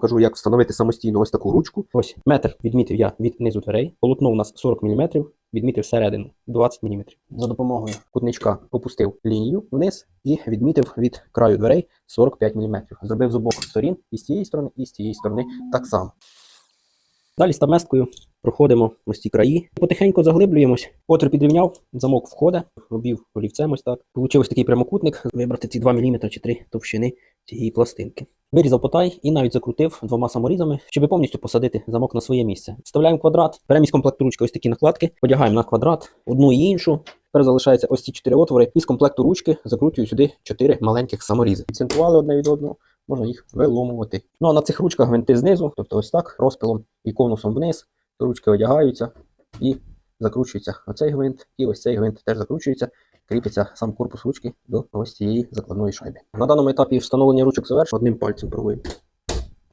Покажу, як встановити самостійно ось таку ручку. Ось метр відмітив я від низу дверей. Полотно у нас 40 мм, відмітив середину 20 мм. За допомогою кутничка опустив лінію вниз і відмітив від краю дверей 45 мм. Зробив з обох сторін і з цієї сторони, і з цієї сторони так само. Далі стаместкою проходимо ось ці краї, потихеньку заглиблюємось. Отвір підрівняв, замок входить, обів олівцем ось так. Получив ось такий прямокутник, вибрати ці 2 мм чи 3 товщини цієї пластинки. Вирізав потай і навіть закрутив двома саморізами, щоб повністю посадити замок на своє місце. Вставляємо квадрат, із комплекту ручки ось такі накладки, одягаємо на квадрат одну і іншу. Тепер залишається ось ці чотири отвори, і з комплекту ручки закручую сюди чотири маленьких саморізи. Відцентували одне від одного, можна їх виломувати. Ну а на цих ручках гвинти знизу, тобто ось так, розпилом і конусом вниз, ручки одягаються і закручується оцей гвинт, і ось цей гвинт теж закручується, кріпиться сам корпус ручки до ось цієї закладної шайби. На даному етапі встановлення ручок завершено одним пальцем пробуємо.